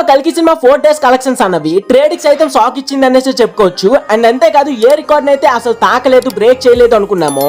కలికి cinema four days collections అన్నవి trading సైతం షాక్ ఇచ్చింది అనేసి చెప్పుకోవచ్చు. అండ్ అంతేకాదు ఏ రికార్డ్ అయితే అసలు తాకలేదు బ్రేక్ చేయలేదు అనుకున్నామో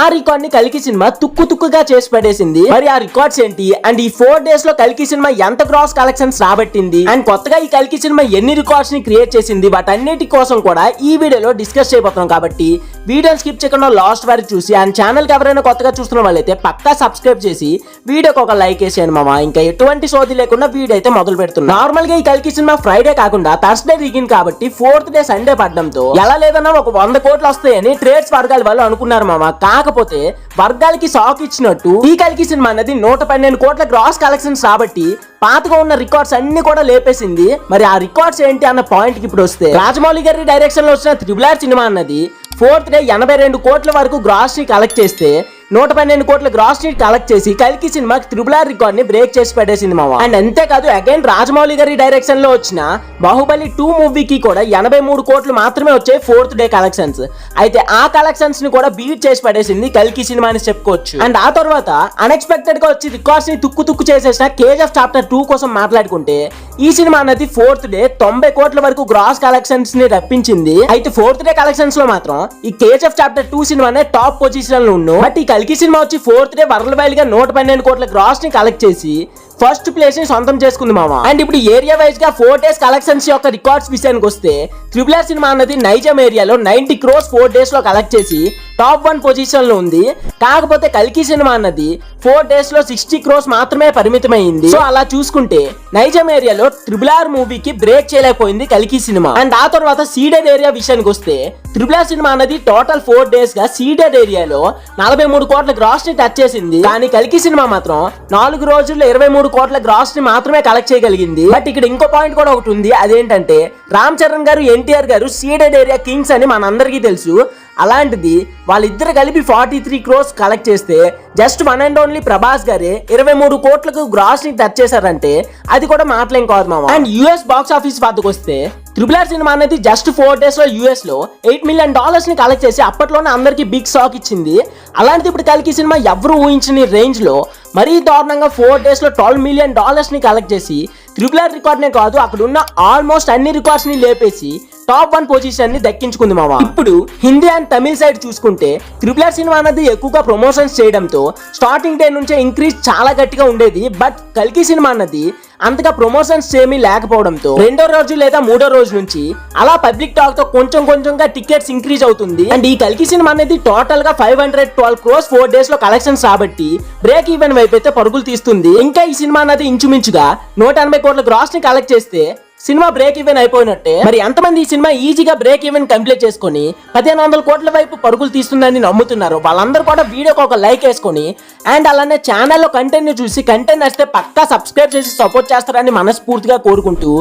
ఆ రికార్డ్ని కలికి సినిమా తుక్కు తుక్కుగా చేసి పడేసింది. మరి ఆ రికార్డ్స్ ఏంటి? అండ్ ఈ ఫోర్ డేస్లో కలికి సినిమా ఎంత గ్రాస్ కలెక్షన్స్ రాబట్టింది? అండ్ కొత్తగా ఈ కలికి సినిమా ఎన్ని రికార్డ్స్ని క్రియేట్ చేసింది? వాటన్నిటి కోసం కూడా ఈ వీడియోలో డిస్కస్ చేయబోతున్నాం కాబట్టి వీడియోని స్కిప్ చేయకుండా లాస్ట్ వరకు చూసి అండ్ ఛానల్కి ఎవరైనా కొత్తగా చూస్తున్న వాళ్ళైతే పక్కా సబ్స్క్రైబ్ చేసి వీడియోకి ఒక లైక్ వేసేయండి మామ. ఇంకా ఎటువంటి సోది లేకుండా వీడియో అయితే మొదలు పెడుతుంది నార్మల్గా ఈ కలికి సినిమా ఫ్రైడే కాకుండా థర్స్డే దిగింది కాబట్టి ఫోర్త్ డే సండే పడడంతో ఎలా లేదన్నా ఒక వంద కోట్లు వస్తాయని ట్రేడ్స్ వర్గాల వాళ్ళు అనుకున్నారు మామ. కాకపోతే వర్గాలకి షాక్ ఇచ్చినట్టు ఈ కలికి సినిమా అనేది నూట పన్నెండు కోట్ల గ్రాస్ కలెక్షన్స్ కాబట్టి పాతగా ఉన్న రికార్డ్స్ అన్ని కూడా లేపేసింది. మరి ఆ రికార్డ్స్ ఏంటి అన్న పాయింట్కి ఇప్పుడు వస్తే రాజమౌళి గారి డైరెక్షన్లో వచ్చిన త్రిబుల్ ఆర్ సినిమా అన్నది ఫోర్త్ డే ఎనభై రెండు కోట్ల వరకు గ్రాస్ని కలెక్ట్ చేస్తే నూట పన్నెండు కోట్ల గ్రాస్ని కలెక్ట్ చేసి కల్కి సినిమా త్రిబుల్ ఆర్ రికార్డ్ని బ్రేక్ చేసి పెట్టేసింది మామ అండ్ అంతేకాదు అగైన్ రాజమౌళి గారి డైరెక్షన్లో వచ్చిన బాహుబలి టూ మూవీకి కూడా ఎనభై మూడు కోట్లు మాత్రమే వచ్చాయి ఫోర్త్ డే కలెక్షన్స్ అయితే ఆ కలెక్షన్స్ని కూడా బీట్ చేసి పడేసింది కల్కి సినిమా అని చెప్పుకోవచ్చు. అండ్ ఆ తర్వాత అన్ఎక్స్పెక్టెడ్గా వచ్చి రికార్డ్స్ని తుక్కు తుక్కు చేసేసిన కేజీఎఫ్ చాప్టర్ టూ కోసం మాట్లాడుకుంటే ఈ సినిమా అనేది ఫోర్త్ డే తొంభై కోట్ల వరకు గ్రాస్ కలెక్షన్స్ని రప్పించింది. అయితే ఫోర్త్ డే కలెక్షన్స్లో మాత్రం ఈ కేజీఎఫ్ చాప్టర్ టూ సినిమానే టాప్ పొజిషన్లో ఉన్నాం. బట్ ఈ కల్కి సినిమా వచ్చి ఫోర్త్ డే వరల్డ్ వైడ్గా నూట పన్నెండు కోట్ల గ్రాస్ని కలెక్ట్ చేసి ఫస్ట్ ప్లేస్ని సొంతం చేసుకుంది మామ. అండ్ ఇప్పుడు ఏరియా వైజ్గా ఫోర్ డేస్ కలెక్షన్స్ యొక్క రికార్డ్స్ విషయానికి వస్తే త్రిబుల్ ఆర్ సినిమా అన్నది నైజం ఏరియాలో నైన్టీ క్రోస్ ఫోర్ డేస్లో కలెక్ట్ చేసి టాప్ వన్ పొజిషన్లో ఉంది. కాకపోతే కల్కి సినిమా అన్నది ఫోర్ డేస్లో సిక్స్టీ క్రోస్ మాత్రమే పరిమితమైంది. సో అలా చూసుకుంటే నైజం ఏరియాలో త్రిబుల్ ఆర్ మూవీకి బ్రేక్ చేయలేకపోయింది కల్కి సినిమా అండ్ ఆ తర్వాత సీడెడ్ ఏరియా విషయానికి వస్తే త్రిబుల్ ఆర్ సినిమా అన్నది టోటల్ ఫోర్ డేస్గా సీడెడ్ ఏరియాలో నలభై మూడు కోట్ల గ్రాస్ని టచ్ చేసింది. కానీ కల్కి సినిమా మాత్రం నాలుగు రోజుల్లో ఇరవై మూడు కోట్ల గ్రాస్ని మాత్రమే కలెక్ట్ చేయగలిగింది. బట్ ఇక్కడ ఇంకో పాయింట్ కూడా ఒకటి ఉంది. అదేంటంటే రామ్ చరణ్ గారు ఎన్టీఆర్ గారు సీడెడ్ ఏరియా కింగ్స్ అని మనందరికీ తెలుసు. అలాంటిది వాళ్ళిద్దరు కలిపి ఫార్టీ త్రీ క్రోర్స్ కలెక్ట్ చేస్తే just one and only Prabhas గారే ఇరవై మూడు కోట్లకు గ్రాస్ని టచ్ చేశారంటే అది కూడా మాటలేం కాదు మామ అండ్ యుఎస్ బాక్స్ ఆఫీస్ వద్దకు వస్తే ట్రిపుల్ ఆర్ సినిమా అనేది జస్ట్ ఫోర్ డేస్లో యుఎస్లో ఎయిట్ మిలియన్ డాలర్స్ని కలెక్ట్ చేసి అప్పట్లోనే అందరికి బిగ్ షాక్ ఇచ్చింది. అలాంటిది ఇప్పుడు కలికి సినిమా ఎవరు ఊహించని రేంజ్లో మరీ దారుణంగా ఫోర్ డేస్లో ట్వెల్వ్ మిలియన్ డాలర్స్ని కలెక్ట్ చేసి ట్రిపుల్ ఆర్ రికార్డ్ నే కాదు అక్కడ ఉన్న ఆల్మోస్ట్ అన్ని రికార్డ్స్ని లేపేసి టాప్ వన్ పొజిషన్ని దక్కించుకుంది మామ. ఇప్పుడు హిందీ అండ్ తమిళ సైడ్ చూసుకుంటే త్రిపుల్ సినిమా అనేది ఎక్కువగా ప్రమోషన్స్ చేయడంతో స్టార్టింగ్ డే నుంచే ఇంక్రీజ్ చాలా గట్టిగా ఉండేది. బట్ కల్కి సినిమా అన్నది అంతగా ప్రమోషన్స్ ఏమీ లేకపోవడంతో రెండో రోజు లేదా మూడో రోజు నుంచి అలా పబ్లిక్ టాక్తో కొంచెం కొంచెంగా టికెట్స్ ఇంక్రీజ్ అవుతుంది. అండ్ ఈ కల్కి సినిమా అనేది టోటల్గా five hundred twelve crores four డేస్లో కలెక్షన్స్ కాబట్టి బ్రేక్ ఈవెన్ వైపు అయితే పరుగులు తీస్తుంది. ఇంకా ఈ సినిమా అనేది ఇంచుమించుగా నూట ఎనభై కోట్ల గ్రాస్ని కలెక్ట్ చేస్తే సినిమా బ్రేక్ ఈవెన్ అయిపోయినట్టే. మరి ఎంతమంది ఈ సినిమా ఈజీగా బ్రేక్ ఈవెన్ కంప్లీట్ చేసుకుని పదిహేను వందల కోట్ల వైపు పరుగులు తీస్తుందని నమ్ముతున్నారు. వాళ్ళందరూ కూడా వీడియోకి ఒక లైక్ వేసుకొని అండ్ అలానే ఛానల్లో కంటెంట్ చూసి కంటెంట్ నచ్చితే పక్కా సబ్స్క్రైబ్ చేసి సపోర్ట్ చేస్తారని మనస్ఫూర్తిగా కోరుకుంటూ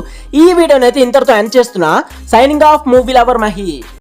ఈ వీడియోనైతే ఇంతటితో ఎండ్ చేస్తున్నా. Signing off movie lover Mahi.